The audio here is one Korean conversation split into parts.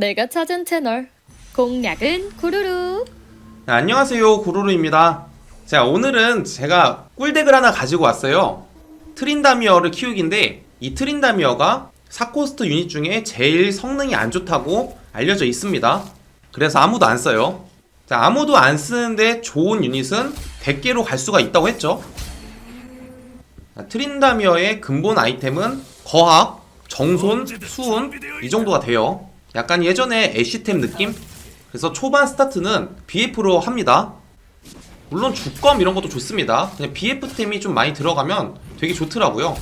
내가 찾은 채널. 공략은 구루루. 네, 안녕하세요. 구루루입니다. 자 오늘은 제가 꿀덱을 하나 가지고 왔어요. 트린다미어를 키우기인데 이 트린다미어가 사코스트 유닛 중에 제일 성능이 안 좋다고 알려져 있습니다. 그래서 아무도 안 써요. 자 아무도 안 쓰는데 좋은 유닛은 100개로 갈 수가 있다고 했죠. 자, 트린다미어의 근본 아이템은 거학, 정손, 수운 이 정도가 돼요 약간 예전에 애쉬템 느낌? 그래서 초반 스타트는 BF로 합니다. 물론 주검 이런 것도 좋습니다. 그냥 BF템이 좀 많이 들어가면 되게 좋더라고요.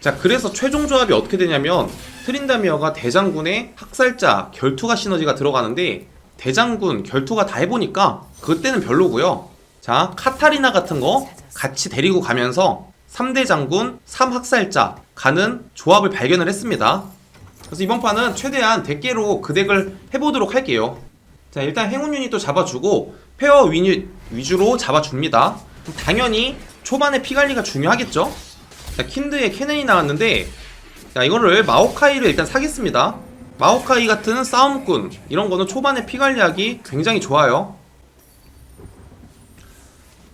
자, 그래서 최종 조합이 어떻게 되냐면 트린다미어가 대장군의 학살자, 결투가 시너지가 들어가는데 대장군, 결투가 다 해보니까 그때는 별로고요. 자, 카타리나 같은 거 같이 데리고 가면서 3대 장군, 3학살자 가는 조합을 발견을 했습니다. 그래서 이번 판은 최대한 덱계로 그 덱을 해보도록 할게요. 자 일단 행운 유닛도 잡아주고 페어 유닛 위주로 잡아줍니다. 당연히 초반에 피 관리가 중요하겠죠? 자 킨드에 케넨이 나왔는데 자 이거를 마오카이를 일단 사겠습니다. 마오카이 같은 싸움꾼 이런 거는 초반에 피 관리하기 굉장히 좋아요.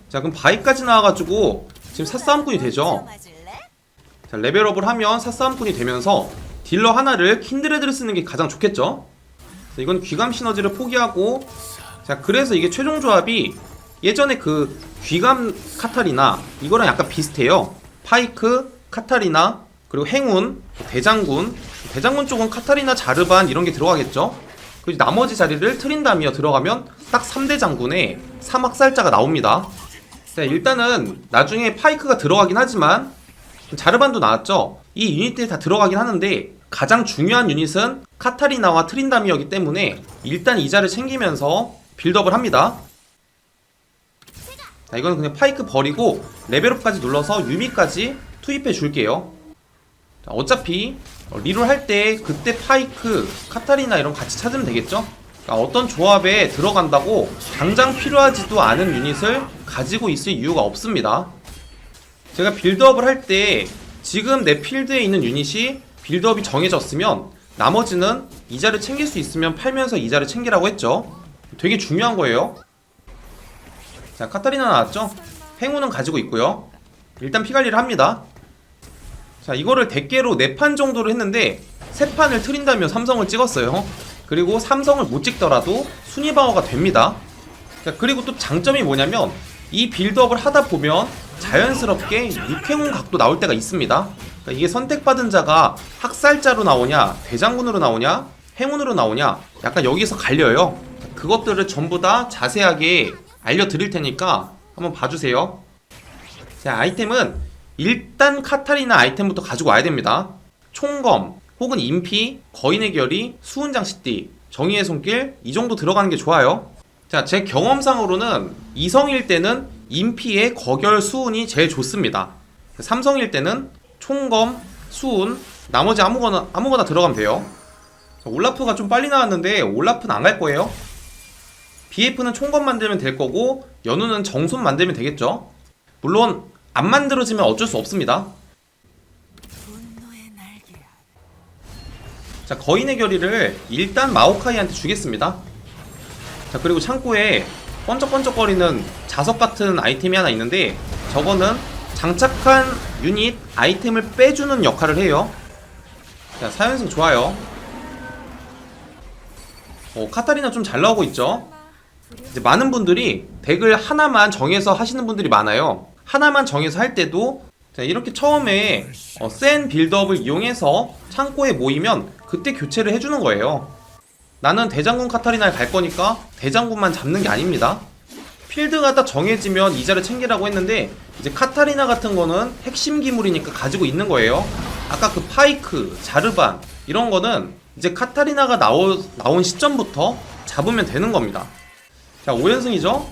자 그럼 바이까지 나와가지고 지금 사싸움꾼이 되죠. 자 레벨업을 하면 사싸움꾼이 되면서 딜러 하나를 킨드레드를 쓰는 게 가장 좋겠죠? 자, 이건 귀감 시너지를 포기하고 자 그래서 이게 최종 조합이 예전에 그 귀감 카타리나 이거랑 약간 비슷해요. 파이크, 카타리나 그리고 행운, 대장군. 대장군 쪽은 카타리나 자르반 이런 게 들어가겠죠? 그리고 나머지 자리를 트린다미어 들어가면 딱 3대 장군에 3학살자가 나옵니다. 자 일단은 나중에 파이크가 들어가긴 하지만 자르반도 나왔죠? 이 유닛들이 다 들어가긴 하는데 가장 중요한 유닛은 카타리나와 트린다미어기 때문에 일단 이자를 챙기면서 빌드업을 합니다. 자, 이거는 그냥 파이크 버리고 레벨업까지 눌러서 유미까지 투입해 줄게요. 자, 어차피 어, 리롤 할 때 그때 파이크, 카타리나 이런 거 같이 찾으면 되겠죠? 자, 어떤 조합에 들어간다고 당장 필요하지도 않은 유닛을 가지고 있을 이유가 없습니다. 제가 빌드업을 할 때 지금 내 필드에 있는 유닛이 빌드업이 정해졌으면 나머지는 이자를 챙길 수 있으면 팔면서 이자를 챙기라고 했죠. 되게 중요한 거예요. 자, 카타리나 나왔죠? 행운은 가지고 있고요. 일단 피관리를 합니다. 자, 이거를 대개로 4판 정도로 했는데 3판을 트린다며 삼성을 찍었어요. 그리고 삼성을 못 찍더라도 순위 방어가 됩니다. 자, 그리고 또 장점이 뭐냐면 이 빌드업을 하다 보면 자연스럽게 육행운 각도 나올 때가 있습니다. 그러니까 이게 선택받은 자가 학살자로 나오냐, 대장군으로 나오냐, 행운으로 나오냐, 약간 여기서 갈려요. 그것들을 전부 다 자세하게 알려드릴 테니까 한번 봐주세요. 자, 아이템은 일단 카타리나 아이템부터 가지고 와야 됩니다. 총검, 혹은 인피, 거인의 결이, 수훈 장식띠, 정의의 손길 이 정도 들어가는 게 좋아요. 자, 제 경험상으로는 이성일 때는 인피의 거결 수운이 제일 좋습니다. 삼성일 때는 총검, 수운, 나머지 아무거나 아무거나 들어가면 돼요. 자, 올라프가 좀 빨리 나왔는데 올라프는 안 갈 거예요. BF는 총검 만들면 될 거고 연우는 정손 만들면 되겠죠. 물론 안 만들어지면 어쩔 수 없습니다. 자 거인의 결의를 일단 마오카이한테 주겠습니다. 자 그리고 창고에 번쩍번쩍거리는 자석 같은 아이템이 하나 있는데 저거는 장착한 유닛 아이템을 빼주는 역할을 해요. 자 사연성 좋아요. 어, 카타리나 좀 잘 나오고 있죠. 이제 많은 분들이 덱을 하나만 정해서 하시는 분들이 많아요. 하나만 정해서 할 때도 자, 이렇게 처음에 어, 센 빌드업을 이용해서 창고에 모이면 그때 교체를 해주는 거예요. 나는 대장군 카타리나에 갈 거니까 대장군만 잡는 게 아닙니다. 필드가 딱 정해지면 이자를 챙기라고 했는데 이제 카타리나 같은 거는 핵심 기물이니까 가지고 있는 거예요. 아까 그 파이크, 자르반 이런 거는 이제 카타리나가 나오, 나온 시점부터 잡으면 되는 겁니다. 자 5연승이죠?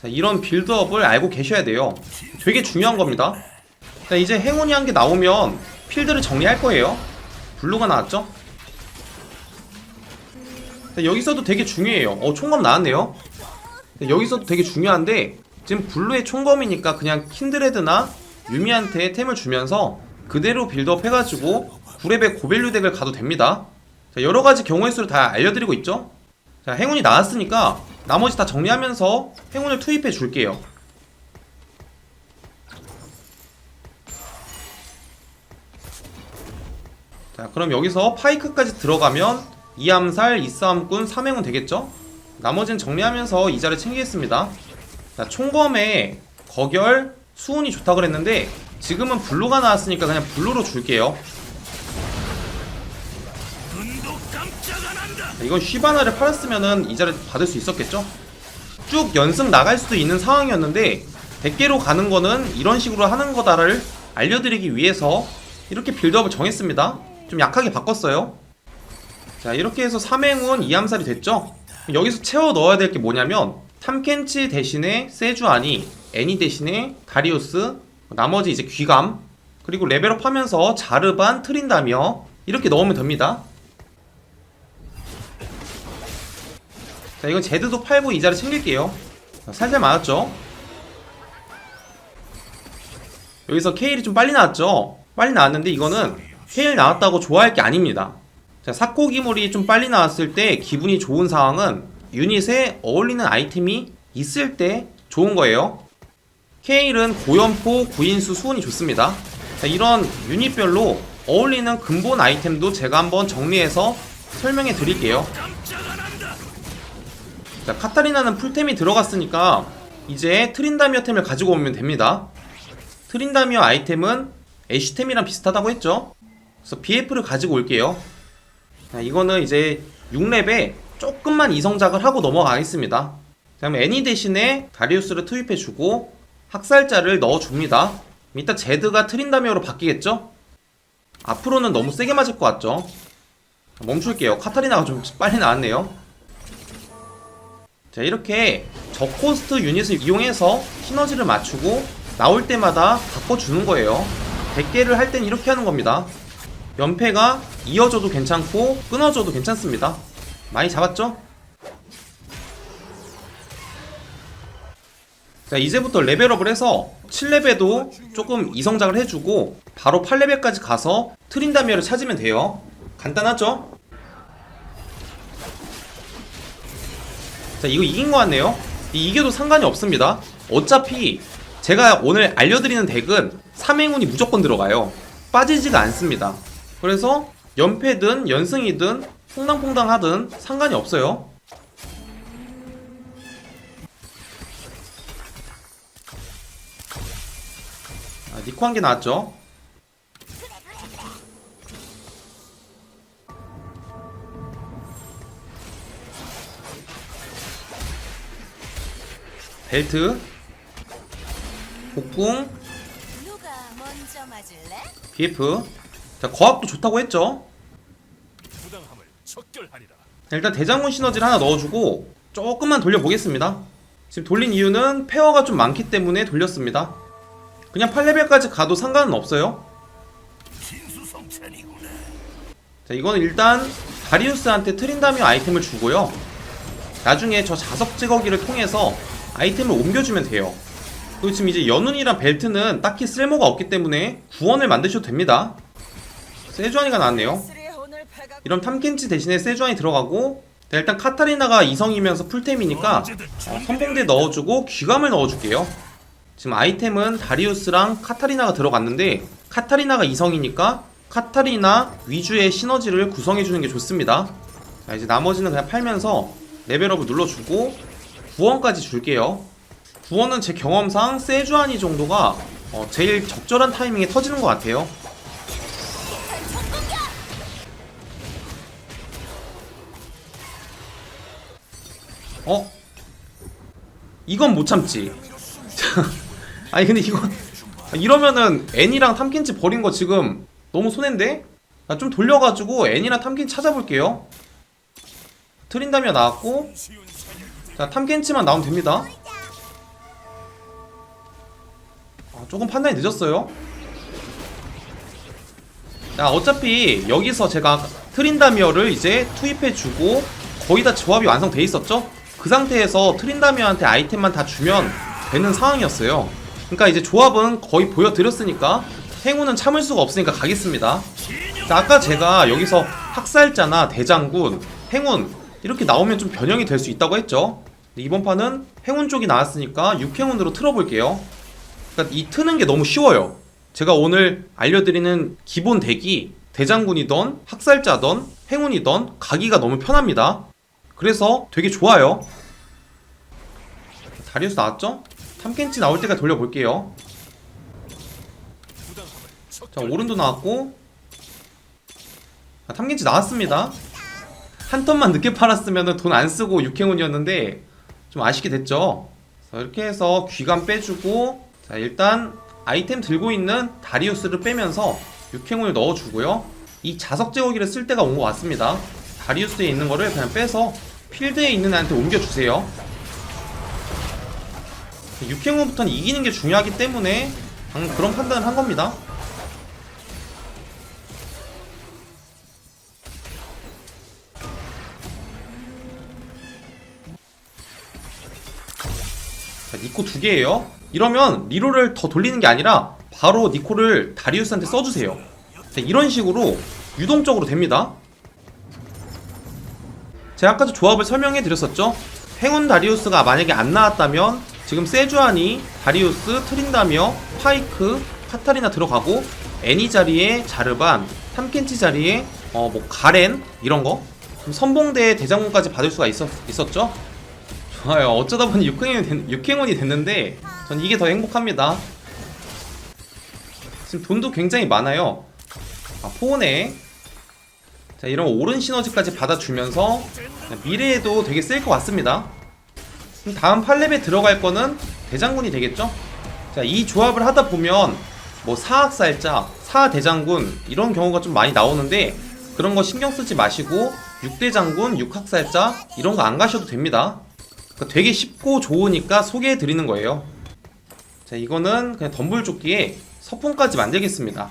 자 이런 빌드업을 알고 계셔야 돼요. 되게 중요한 겁니다. 자 이제 행운이 한 개 나오면 필드를 정리할 거예요. 블루가 나왔죠? 자, 여기서도 되게 중요해요. 어, 총검 나왔네요. 자, 여기서도 되게 중요한데 지금 블루의 총검이니까 그냥 킨드레드나 유미한테 템을 주면서 그대로 빌드업 해가지고 9렙의 고밸류 덱을 가도 됩니다. 자, 여러 가지 경우의 수를 다 알려드리고 있죠. 자, 행운이 나왔으니까 나머지 다 정리하면서 행운을 투입해 줄게요. 자, 그럼 여기서 파이크까지 들어가면 이암살, 이싸움꾼, 삼행운 되겠죠? 나머지는 정리하면서 이자를 챙기겠습니다. 자, 총검에 거결, 수운이 좋다 그랬는데 지금은 블루가 나왔으니까 그냥 블루로 줄게요. 자, 이건 쉬바나를 팔았으면은 이자를 받을 수 있었겠죠? 쭉 연승 나갈 수도 있는 상황이었는데 100개로 가는 거는 이런 식으로 하는 거다를 알려드리기 위해서 이렇게 빌드업을 정했습니다. 좀 약하게 바꿨어요. 자 이렇게 해서 3행운 2암살이 됐죠? 여기서 채워 넣어야 될 게 뭐냐면 탐켄치 대신에 세주아니 애니 대신에 다리우스 나머지 이제 귀감 그리고 레벨업 하면서 자르반 트린다며 이렇게 넣으면 됩니다. 자 이건 제드도 팔고 이자를 챙길게요 자, 살살 맞았죠 여기서 케일이 좀 빨리 나왔죠 빨리 나왔는데 이거는 케일 나왔다고 좋아할 게 아닙니다 자 사코기물이 좀 빨리 나왔을 때 기분이 좋은 상황은 유닛에 어울리는 아이템이 있을 때 좋은 거예요 케일은 고연포, 구인수, 수운이 좋습니다 자, 이런 유닛별로 어울리는 근본 아이템도 제가 한번 정리해서 설명해 드릴게요 자, 카타리나는 풀템이 들어갔으니까 이제 트린다미어 템을 가지고 오면 됩니다. 트린다미어 아이템은 애쉬템이랑 비슷하다고 했죠? 그래서 BF를 가지고 올게요. 자, 이거는 이제 6렙에 조금만 이성작을 하고 넘어가겠습니다. 그 다음에 애니 대신에 다리우스를 투입해주고 학살자를 넣어줍니다. 이따 제드가 트린다미어로 바뀌겠죠? 앞으로는 너무 세게 맞을 것 같죠? 멈출게요. 카타리나가 좀 빨리 나왔네요. 자 이렇게 저코스트 유닛을 이용해서 시너지를 맞추고 나올 때마다 바꿔주는 거예요 100개를 할 땐 이렇게 하는 겁니다 연패가 이어져도 괜찮고 끊어져도 괜찮습니다. 많이 잡았죠? 자 이제부터 레벨업을 해서 7레벨도 조금 이성작을 해주고 바로 8레벨까지 가서 트린다미어를 찾으면 돼요. 간단하죠? 자 이거 이긴 것 같네요. 이- 이겨도 상관이 없습니다. 어차피 제가 오늘 알려드리는 덱은 3행운이 무조건 들어가요. 빠지지가 않습니다 그래서 연패든 연승이든 퐁당퐁당 하든 상관이 없어요. 아, 니코 한 개 나왔죠? 벨트. 복궁? BF 자 거압도 좋다고 했죠? 일단 대장군 시너지를 하나 넣어주고 조금만 돌려보겠습니다. 지금 돌린 이유는 페어가 좀 많기 때문에 돌렸습니다. 그냥 8레벨까지 가도 상관은 없어요. 자 이거는 일단 다리우스한테 트린다미어 아이템을 주고요. 나중에 저 자석 제거기를 통해서 아이템을 옮겨주면 돼요. 그리고 지금 이제 연운이랑 벨트는 딱히 쓸모가 없기 때문에 구원을 만드셔도 됩니다 세주안이가 나왔네요. 이런 탐켄치 대신에 세주안이 들어가고 자, 일단 카타리나가 이성이면서 풀템이니까 어, 선봉대 넣어주고 귀감을 넣어줄게요. 지금 아이템은 다리우스랑 카타리나가 들어갔는데 카타리나가 이성이니까 카타리나 위주의 시너지를 구성해주는 게 좋습니다. 자 이제 나머지는 그냥 팔면서 레벨업을 눌러주고 구원까지 줄게요. 구원은 제 경험상 세주안이 정도가 어, 제일 적절한 타이밍에 터지는 것 같아요 어? 이건 못 참지. 아니 근데 이거 이러면은 애니랑 탐켄치 버린 거 지금 너무 손해인데? 나 좀 돌려가지고 애니랑 탐켄치 찾아볼게요. 트린다미어 나왔고 자 탐켄치만 나오면 됩니다. 아, 조금 판단이 늦었어요. 자 어차피 여기서 제가 트린다미어를 이제 투입해주고 거의 다 조합이 완성돼 있었죠? 그 상태에서 트린다미어한테 아이템만 다 주면 되는 상황이었어요. 그러니까 이제 조합은 거의 보여드렸으니까 행운은 참을 수가 없으니까 가겠습니다. 자, 아까 제가 여기서 학살자나 대장군, 행운 이렇게 나오면 좀 변형이 될 수 있다고 했죠. 이번 판은 행운 쪽이 나왔으니까 육행운으로 틀어볼게요. 그러니까 이 트는 게 너무 쉬워요. 제가 오늘 알려드리는 기본 덱이 대장군이던 학살자던 행운이던 가기가 너무 편합니다. 그래서 되게 좋아요. 다리우스 나왔죠? 탐켄치 나올 때까지 돌려볼게요. 자 오른도 나왔고 아, 탐켄치 나왔습니다. 한 턴만 늦게 팔았으면 돈 안 쓰고 육행운이었는데 좀 아쉽게 됐죠. 자, 이렇게 해서 귀감 빼주고 자 일단 아이템 들고 있는 다리우스를 빼면서 육행운을 넣어주고요. 이 자석 제거기를 쓸 때가 온 것 같습니다. 다리우스에 있는 거를 그냥 빼서 필드에 있는 애한테 옮겨주세요. 육행운부터는 이기는 게 중요하기 때문에 방금 그런 판단을 한 겁니다. 자, 니코 두 개예요. 이러면 리로를 더 돌리는 게 아니라 바로 니코를 다리우스한테 써주세요. 자, 이런 식으로 유동적으로 됩니다. 제가 아까도 조합을 설명해 드렸었죠. 행운 다리우스가 만약에 안 나왔다면 지금 세주안이 다리우스, 트린다며, 파이크, 카타리나 들어가고 애니 자리에 자르반, 탐켄치 자리에 어 뭐 가렌 이런 거 선봉대 대장군까지 받을 수가 있었, 있었죠. 좋아요. 어쩌다 보니 육행운이, 됐, 육행운이 됐는데 전 이게 더 행복합니다. 지금 돈도 굉장히 많아요. 아, 포네. 자, 이런 오른 시너지까지 받아주면서 미래에도 되게 쓸 것 같습니다. 그럼 다음 8렙에 들어갈 거는 대장군이 되겠죠? 자, 이 조합을 하다 보면 뭐 사학살자, 사대장군 이런 경우가 좀 많이 나오는데 그런 거 신경 쓰지 마시고 6대장군, 6학살자 이런 거 안 가셔도 됩니다. 그러니까 되게 쉽고 좋으니까 소개해 드리는 거예요. 자, 이거는 그냥 덤불조끼에 서풍까지 만들겠습니다.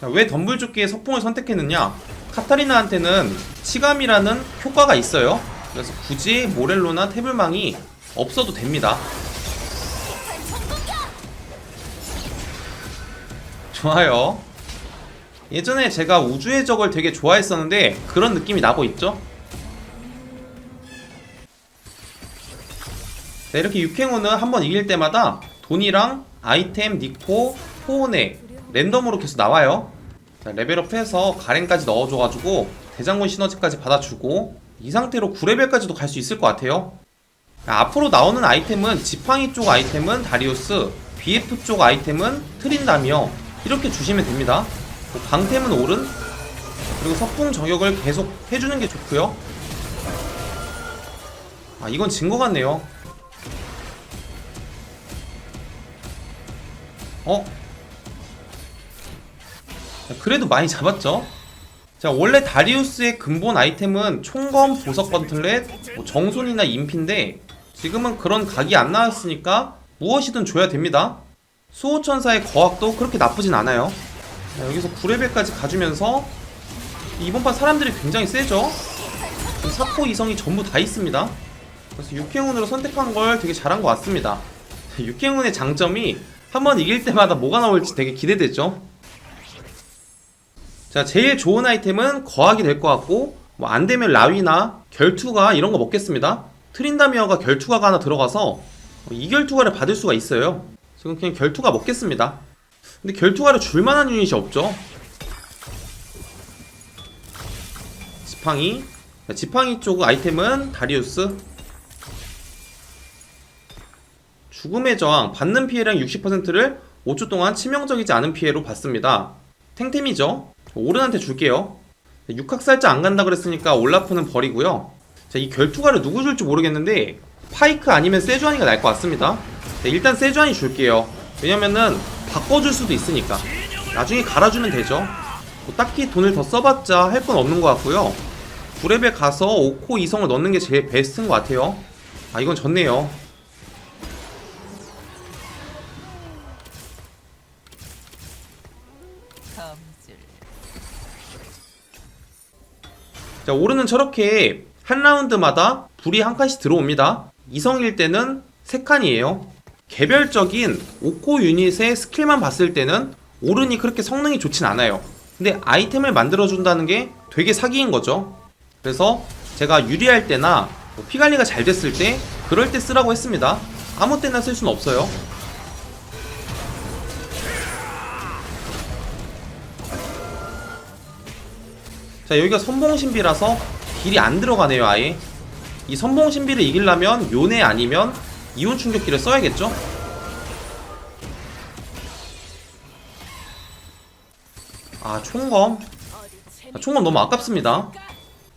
자, 왜 덤불조끼에 서풍을 선택했느냐? 카타리나한테는 치감이라는 효과가 있어요. 그래서 굳이 모렐로나 태블망이 없어도 됩니다. 좋아요. 예전에 제가 우주의 적을 되게 좋아했었는데 그런 느낌이 나고 있죠? 자, 이렇게 육행호는 한번 이길 때마다 돈이랑 아이템, 니코, 포온에 랜덤으로 계속 나와요. 자, 레벨업해서 가렌까지 넣어줘가지고 대장군 시너지까지 받아주고 이 상태로 9레벨까지도 갈 수 있을 것 같아요. 자, 앞으로 나오는 아이템은 지팡이 쪽 아이템은 다리우스, BF 쪽 아이템은 트린다며 이렇게 주시면 됩니다. 뭐 방템은 오른 그리고 석궁 저격을 계속 해주는 게 좋고요. 아 이건 진 것 같네요. 어? 자, 그래도 많이 잡았죠? 자, 원래 다리우스의 근본 아이템은 총검, 보석 건틀렛, 뭐 정손이나 인피인데 지금은 그런 각이 안 나왔으니까 무엇이든 줘야 됩니다. 수호천사의 거학도 그렇게 나쁘진 않아요. 자, 여기서 9레벨까지 가주면서 이번 판 사람들이 굉장히 세죠? 사코 이성이 전부 다 있습니다. 그래서 육행운으로 선택한 걸 되게 잘한 것 같습니다. 육행운의 장점이 한 번 이길 때마다 뭐가 나올지 되게 기대되죠? 자, 제일 좋은 아이템은 거학이 될 것 같고, 뭐 안 되면 라위나 결투가 이런 거 먹겠습니다. 트린다미어가 결투가가 하나 들어가서 이 결투가를 받을 수가 있어요. 지금 그냥 결투가 먹겠습니다. 근데 결투가를 줄 만한 유닛이 없죠. 지팡이. 자, 지팡이 쪽 아이템은 다리우스. 죽음의 저항. 받는 피해량 60%를 5초 동안 치명적이지 않은 피해로 받습니다. 탱템이죠. 저 오른한테 줄게요. 육학살자 안 간다 그랬으니까 올라프는 버리고요. 자, 이 결투가를 누구 줄지 모르겠는데 파이크 아니면 세주안이가 날 것 같습니다. 네, 일단 세주안이 줄게요. 왜냐면은 바꿔줄 수도 있으니까. 나중에 갈아주면 되죠. 뭐 딱히 돈을 더 써봤자 할 건 없는 것 같고요. 9레벨 가서 5코 이성을 넣는 게 제일 베스트인 것 같아요. 아 이건 졌네요. 자, 오르는 저렇게 한 라운드마다 불이 한 칸씩 들어옵니다. 이성일 때는 세 칸이에요. 개별적인 오코 유닛의 스킬만 봤을 때는 오른이 그렇게 성능이 좋진 않아요. 근데 아이템을 만들어준다는 게 되게 사기인 거죠. 그래서 제가 유리할 때나 뭐피 관리가 잘 됐을 때 그럴 때 쓰라고 했습니다. 아무 때나 쓸 수는 없어요. 자 여기가 선봉신비라서 딜이 안 들어가네요 아예. 이 선봉신비를 이기려면 요네 아니면 이온 충격기를 써야겠죠? 아 총검? 아, 총검 너무 아깝습니다.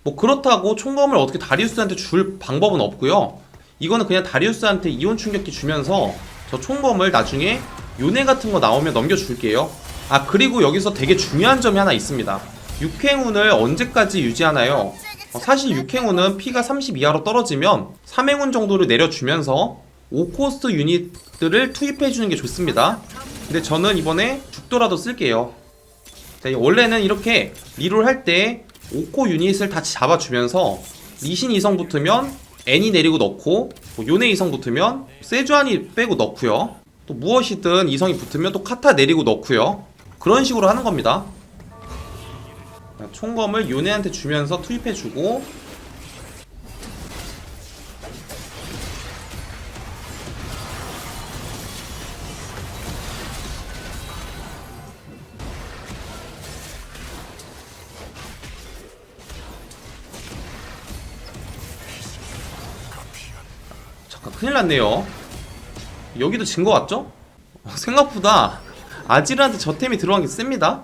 뭐 그렇다고 총검을 어떻게 다리우스한테 줄 방법은 없고요. 이거는 그냥 다리우스한테 이온 충격기 주면서 저 총검을 나중에 요네 같은 거 나오면 넘겨줄게요. 아 그리고 여기서 되게 중요한 점이 하나 있습니다 육행운을 언제까지 유지하나요? 어, 사실 육행운은 피가 30 이하로 떨어지면 3행운 정도를 내려주면서 5코스트 유닛들을 투입해주는 게 좋습니다. 근데 저는 이번에 죽더라도 쓸게요. 자, 원래는 이렇게 리롤 할 때 5코 유닛을 다 잡아주면서 리신 이성 붙으면 애니 내리고 넣고 뭐 요네 이성 붙으면 세주안이 빼고 넣고요. 또 무엇이든 이성이 붙으면 또 카타 내리고 넣고요. 그런 식으로 하는 겁니다. 자, 총검을 요네한테 주면서 투입해주고 잠깐 큰일 났네요 여기도 진 거 같죠? 어, 생각보다 아지르한테 저템이 들어간 게 셉니다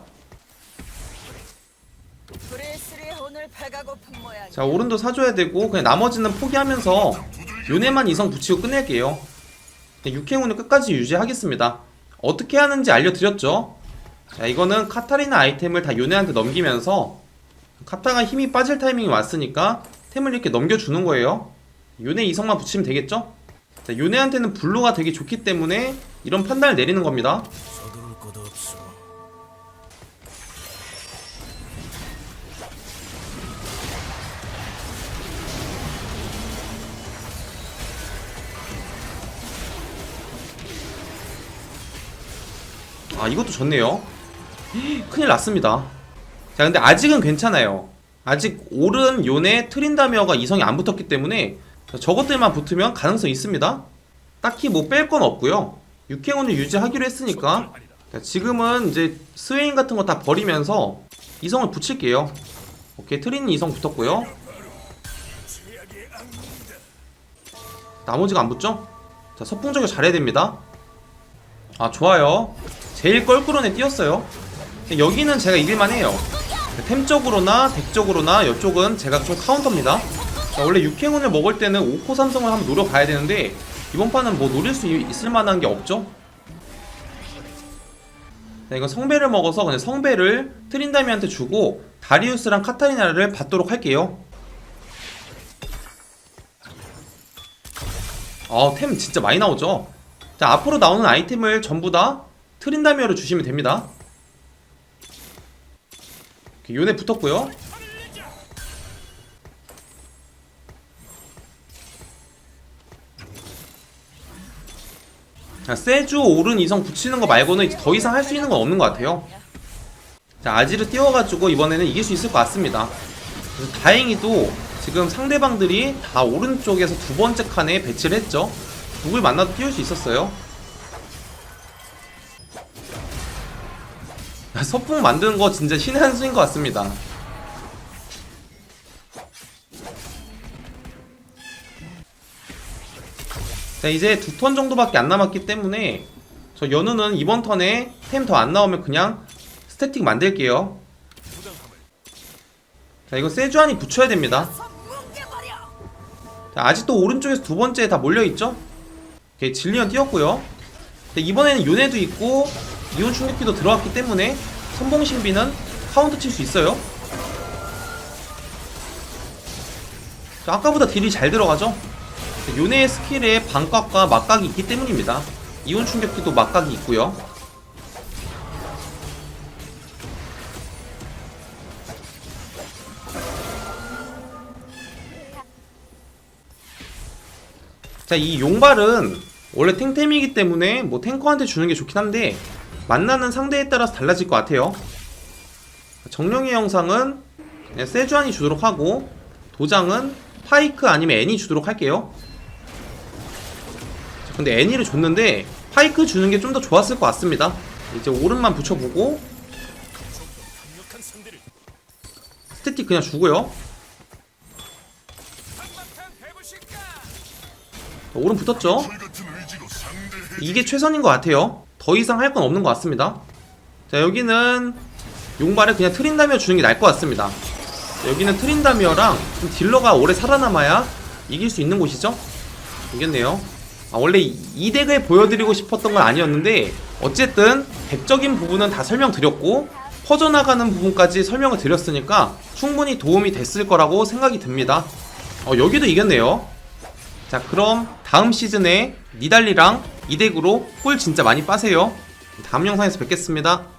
자 오른도 사줘야 되고 그냥 나머지는 포기하면서 요네만 이성 붙이고 끝낼게요. 육행운을 끝까지 유지하겠습니다. 어떻게 하는지 알려드렸죠? 자 이거는 카타리나 아이템을 다 요네한테 넘기면서 카타가 힘이 빠질 타이밍이 왔으니까 템을 이렇게 넘겨주는 거예요. 요네 이성만 붙이면 되겠죠? 자 요네한테는 블루가 되게 좋기 때문에 이런 판단을 내리는 겁니다 아 이것도 좋네요. 큰일 났습니다. 자 근데 아직은 괜찮아요. 아직 오른 요네 트린다미어가 이성이 안 붙었기 때문에 자, 저것들만 붙으면 가능성 있습니다. 딱히 뭐 뺄 건 없고요. 육행운을 유지하기로 했으니까. 자, 지금은 이제 스웨인 같은 거 다 버리면서 이성을 붙일게요. 오케이 트린 이성 붙었고요. 나머지가 안 붙죠? 자 서풍저격 잘해야 됩니다. 아 좋아요 제일 껄끄러운 애 띄었어요. 여기는 제가 이길만 해요. 템적으로나 덱적으로나 이쪽은 제가 좀 카운터입니다. 자, 원래 육행운을 먹을 때는 5코 삼성을 한번 노려봐야 되는데 이번 판은 뭐 노릴 수 있을 만한 게 없죠? 자, 이건 성배를 먹어서 그냥 성배를 트린다미한테 주고 다리우스랑 카타리나를 받도록 할게요. 아템 진짜 많이 나오죠? 자 앞으로 나오는 아이템을 전부 다 트린다미어를 주시면 됩니다. 이렇게 요네 붙었고요. 자 세주 오른 이성 붙이는 거 말고는 더 이상 할 수 있는 건 없는 것 같아요. 자 아지를 띄워가지고 이번에는 이길 수 있을 것 같습니다. 다행히도 지금 상대방들이 다 오른쪽에서 두 번째 칸에 배치를 했죠. 누굴 만나도 띄울 수 있었어요 야, 서풍 만드는 거 진짜 신의 한 수인 것 같습니다. 자 이제 두 턴 정도밖에 안 남았기 때문에 저 연우는 이번 턴에 템 더 안 나오면 그냥 스태틱 만들게요. 자 이거 세주안이 붙여야 됩니다. 자, 아직도 오른쪽에서 두 번째 다 몰려있죠? 오케이 질리언 띄었고요. 이번에는 요네도 있고 이온 충격기도 들어왔기 때문에 선봉신비는 카운터 칠 수 있어요. 자, 아까보다 딜이 잘 들어가죠? 요네의 스킬에 반각과 막각이 있기 때문입니다. 이온 충격기도 막각이 있고요. 자, 이 용발은 원래 탱템이기 때문에 뭐 탱커한테 주는 게 좋긴 한데 만나는 상대에 따라서 달라질 것 같아요. 정령의 영상은 세주안이 주도록 하고 도장은 파이크 아니면 애니 주도록 할게요. 자, 근데 애니를 줬는데 파이크 주는 게 좀 더 좋았을 것 같습니다. 이제 오른만 붙여보고 스태틱 그냥 주고요. 오른 붙었죠? 이게 최선인 것 같아요. 더 이상 할 건 없는 것 같습니다. 자, 여기는 용발을 그냥 트린다미어 주는 게 나을 것 같습니다. 자, 여기는 트린다미어랑 좀 딜러가 오래 살아남아야 이길 수 있는 곳이죠? 이겼네요. 아, 원래 이- 이 덱을 보여드리고 싶었던 건 아니었는데 어쨌든 덱적인 부분은 다 설명드렸고 퍼져나가는 부분까지 설명을 드렸으니까 충분히 도움이 됐을 거라고 생각이 듭니다. 어, 여기도 이겼네요. 자 그럼 다음 시즌에 니달리랑 이 덱으로 꿀 진짜 많이 빠세요. 다음 영상에서 뵙겠습니다